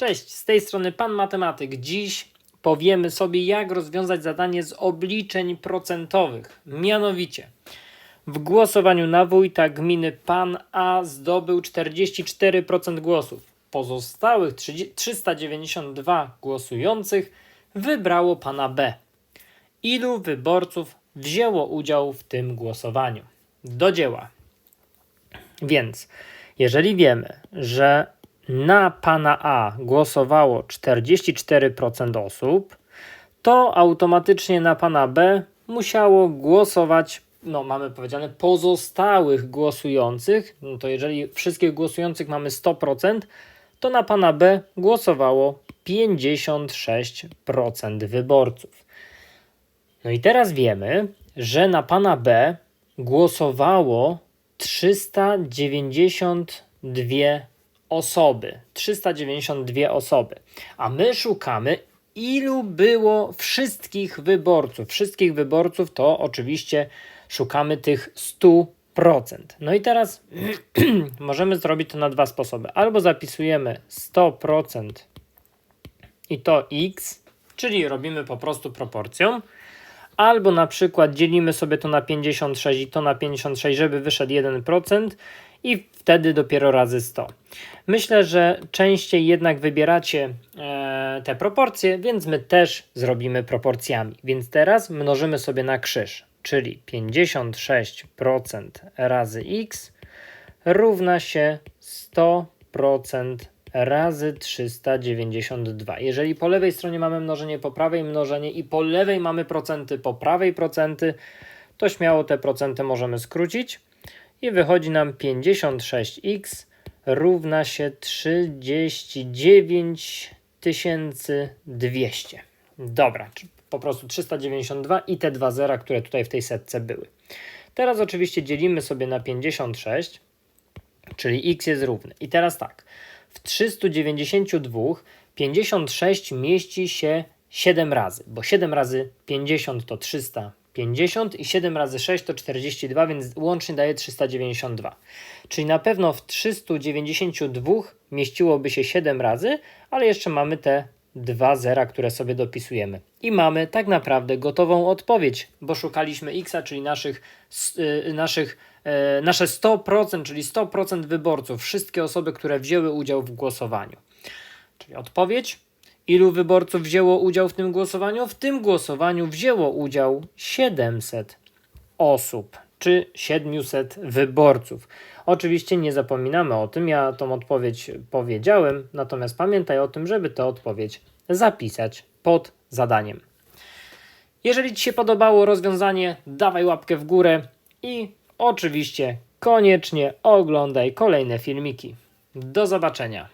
Cześć, z tej strony Pan Matematyk. Dziś powiemy sobie, jak rozwiązać zadanie z obliczeń procentowych. Mianowicie, w głosowaniu na wójta gminy Pan A zdobył 44% głosów. Pozostałych 30 392 głosujących wybrało Pana B. Ilu wyborców wzięło udział w tym głosowaniu? Do dzieła. Więc, jeżeli wiemy, że na pana A głosowało 44% osób, to automatycznie na pana B musiało głosować, no mamy powiedziane, pozostałych głosujących. No to jeżeli wszystkich głosujących mamy 100%, to na pana B głosowało 56% wyborców. No i teraz wiemy, że na pana B głosowało 392 osoby. 392 osoby. A my szukamy, ilu było wszystkich wyborców. Wszystkich wyborców to oczywiście szukamy tych 100%. No i teraz możemy zrobić to na dwa sposoby. Albo zapisujemy 100% i to x, czyli robimy po prostu proporcją. Albo na przykład dzielimy sobie to na 56 i to na 56, żeby wyszedł 1% i wtedy dopiero razy 100. Myślę, że częściej jednak wybieracie e, te proporcje, więc my też zrobimy proporcjami. Więc teraz mnożymy sobie na krzyż, czyli 56% razy x równa się 100% razy 392. Jeżeli po lewej stronie mamy mnożenie po prawej mnożenie i po lewej mamy procenty po prawej procenty, to śmiało te procenty możemy skrócić i wychodzi nam 56x równa się 39 200. Dobra, po prostu 392 i te dwa zera, które tutaj w tej setce były. Teraz oczywiście dzielimy sobie na 56, czyli x jest równy. I teraz tak, w 392 56 mieści się 7 razy, bo 7 razy 50 to 350 i 7 razy 6 to 42, więc łącznie daje 392. Czyli na pewno w 392 mieściłoby się 7 razy, ale jeszcze mamy te dwa zera, które sobie dopisujemy. I mamy tak naprawdę gotową odpowiedź, bo szukaliśmy x, czyli naszych, yy, naszych yy, nasze 100%, czyli 100% wyborców, wszystkie osoby, które wzięły udział w głosowaniu. Czyli odpowiedź. Ilu wyborców wzięło udział w tym głosowaniu? W tym głosowaniu wzięło udział 700 osób, czy 700 wyborców. Oczywiście nie zapominamy o tym, ja tą odpowiedź powiedziałem, natomiast pamiętaj o tym, żeby tę odpowiedź zapisać pod zadaniem. Jeżeli Ci się podobało rozwiązanie, dawaj łapkę w górę i oczywiście koniecznie oglądaj kolejne filmiki. Do zobaczenia.